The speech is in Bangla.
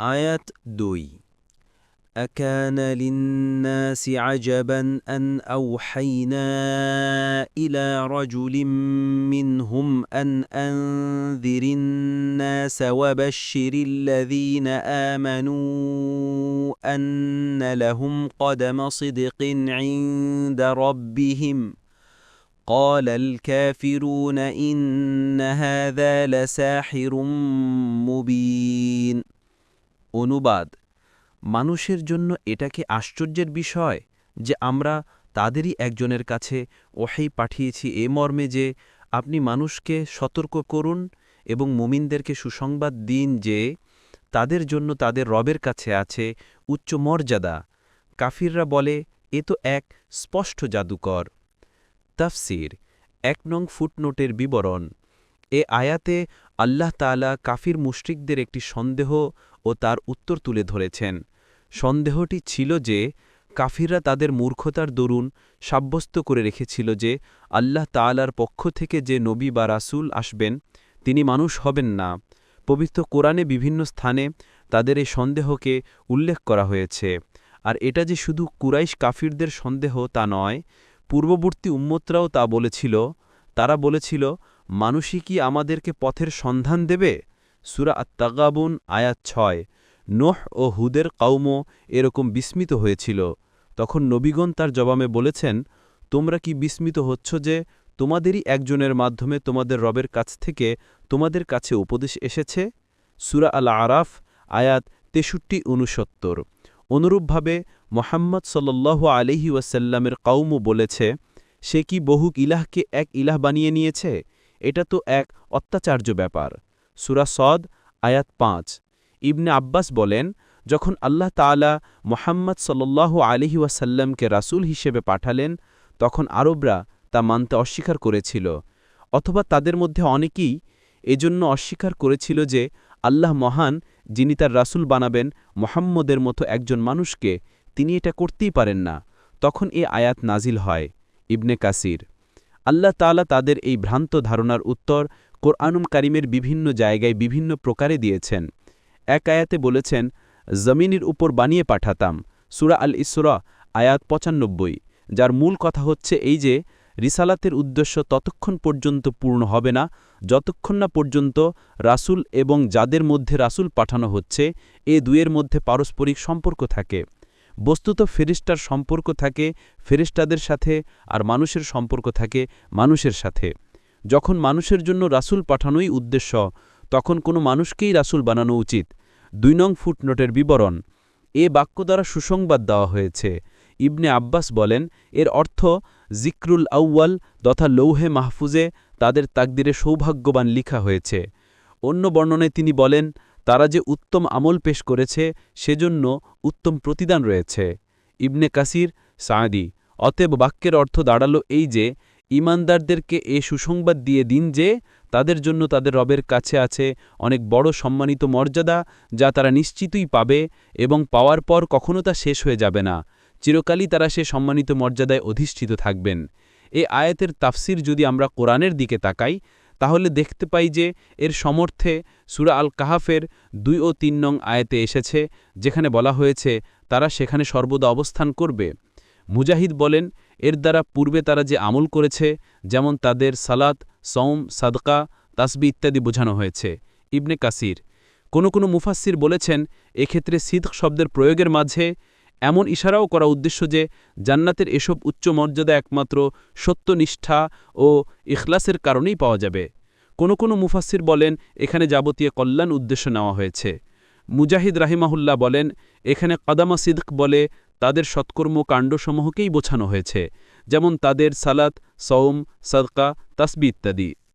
আয়াত দুই أكان للناس عجبا أن أوحينا إلى رجل منهم أن أنذر الناس وبشر الذين آمنوا أن لهم قدم صدق عند ربهم قال الكافرون إن هذا لساحر مبين অনুবাদ। মানুষের জন্য এটা কি আশ্চর্যের বিষয় যে আমরা তাদেরই একজনের কাছে ওহেই পাঠিয়েছি এ মর্মে যে আপনি মানুষকে সতর্ক করুন এবং মুমিনদেরকে সুসংবাদ দিন যে তাদের জন্য তাদের রবের কাছে আছে উচ্চ মর্যাদা। কাফিররা বলে, এ তো এক স্পষ্ট জাদুকর। তাফসির, এক নং ফুটনোটের বিবরণ। এ আয়াতে আল্লাহ তালা কাফির মুশরিকদের একটি সন্দেহ ও তার উত্তর তুলে ধরেছেন। সন্দেহটি ছিল যে, কাফিররা তাদের মূর্খতার দরুন সাব্যস্ত করে রেখেছিল যে, আল্লাহ তালার পক্ষ থেকে যে নবী বা রাসূল আসবেন, তিনি মানুষ হবেন না। পবিত্র কোরআনে বিভিন্ন স্থানে তাদের এই সন্দেহকে উল্লেখ করা হয়েছে। আর এটা যে শুধু কুরাইশ কাফিরদের সন্দেহ তা নয়, পূর্ববর্তী উম্মতরাও তা বলেছিল। তারা বলেছিল মানুষই কি আমাদেরকে পথের সন্ধান দেবে? সুরা আত্মাগাবুন আয়াত ছয়। নোহ ও হুদের কাউমো এরকম বিস্মিত হয়েছিল। তখন নবীগণ তার জবাবে বলেছেন, তোমরা কি বিস্মিত হচ্ছ যে তোমাদেরই একজনের মাধ্যমে তোমাদের রবের কাছ থেকে তোমাদের কাছে উপদেশ এসেছে? সুরা আল আরাফ আয়াত তেষট্টি উনসত্তর অনুরূপভাবে মোহাম্মদ সাল্লু আলহি ওয়াসাল্লামের কাউমু বলেছে, সে কি বহু ইলাহকে এক ইলাহ বানিয়ে নিয়েছে? এটা তো এক অত্যাচার্য ব্যাপার। সুরা সদ, আয়াত পাঁচ। ইবনে আব্বাস বলেন, যখন আল্লাহ তালা মোহাম্মদ সাল্লাহ আলিহি ওয়াসাল্লামকে রাসূল হিসেবে পাঠালেন, তখন আরবরা তা মানতে অস্বীকার করেছিল। অথবা তাদের মধ্যে অনেকেই এজন্য অস্বীকার করেছিল যে আল্লাহ মহান, যিনি তার রাসূল বানাবেন, মোহাম্মদের মতো একজন মানুষকে তিনি এটা করতেই পারেন না। তখন এ আয়াত নাজিল হয়। ইবনে কাসির আল্লাহ তালা তাদের এই ভ্রান্ত ধারণার উত্তর কোরআনুম কারিমের বিভিন্ন জায়গায় বিভিন্ন প্রকারে দিয়েছেন। এক আয়াতে বলেছেন, জমিনের উপর বানিয়ে পাঠাতাম। সুরা আল ইসরা, আয়াত পঁচানব্বই, যার মূল কথা হচ্ছে এই যে, রিসালাতের উদ্দেশ্য ততক্ষণ পর্যন্ত পূর্ণ হবে না, যতক্ষণ না পর্যন্ত রাসুল এবং যাদের মধ্যে রাসুল পাঠানো হচ্ছে, এ দুয়ের মধ্যে পারস্পরিক সম্পর্ক থাকে। বস্তুত ফেরিস্টার সম্পর্ক থাকে ফেরিস্টাদের সাথে আর মানুষের সম্পর্ক থাকে মানুষের সাথে। যখন মানুষের জন্য রাসুল পাঠানোই উদ্দেশ্য, তখন কোনো মানুষকেই রাসুল বানানো উচিত। দুই নং ফুটনোটের বিবরণ, এ বাক্য দ্বারা সুসংবাদ দেওয়া হয়েছে। ইবনে আব্বাস বলেন, এর অর্থ জিক্রুল আউয়াল তথা লৌহে মাহফুজে তাদের তাকদিরে সৌভাগ্যবান লিখা হয়েছে। অন্য বর্ণনায় তিনি বলেন তারা যে উত্তম আমল পেশ করেছে, সেজন্য উত্তম প্রতিদান রয়েছে। ইবনে কাসির সাঁদি অতএব বাক্যের অর্থ দাঁড়াল এই যে ইমানদারদেরকে এ সুসংবাদ দিয়ে দিন যে, তাদের জন্য তাদের রবের কাছে আছে অনেক বড় সম্মানিত মর্যাদা, যা তারা নিশ্চিতই পাবে এবং পাওয়ার পর কখনো তা শেষ হয়ে যাবে না। চিরকালই তারা সে সম্মানিত মর্যাদায় অধিষ্ঠিত থাকবেন। এ আয়াতের তাফসির যদি আমরা কোরআনের দিকে তাকাই তাহলে দেখতে পাই যে এর সমর্থে সুরা আল কাহাফের দুই ও তিন নং আয়াতে এসেছে, যেখানে বলা হয়েছে, তারা সেখানে সর্বদা অবস্থান করবে। মুজাহিদ বলেন, এর দ্বারা পূর্বে তারা যে আমল করেছে, যেমন তাদের সালাত সৌম সাদকা, তাসবি ইত্যাদি বোঝানো হয়েছে। ইবনে কাসির। কোনো কোনো মুফাসির বলেছেন, এক্ষেত্রে সিদ্ক শব্দের প্রয়োগের মাঝে এমন ইশারাও করা উদ্দেশ্য যে জান্নাতের এসব উচ্চ মর্যাদা একমাত্র সত্যনিষ্ঠা ও ইখলাসের কারণেই পাওয়া যাবে। কোনো কোনো মুফাসির বলেন, এখানে যাবতীয় কল্যাণ উদ্দেশ্য নেওয়া হয়েছে। মুজাহিদ রাহিমাহুল্লাহ বলেন, এখানে কাদামা সিদ্ক বলে তাদের সৎকর্ম কাণ্ডসমূহকেই বোঝানো হয়েছে, যেমন তাদের সালাত সৌম সদকা, তাসবি ইত্যাদি।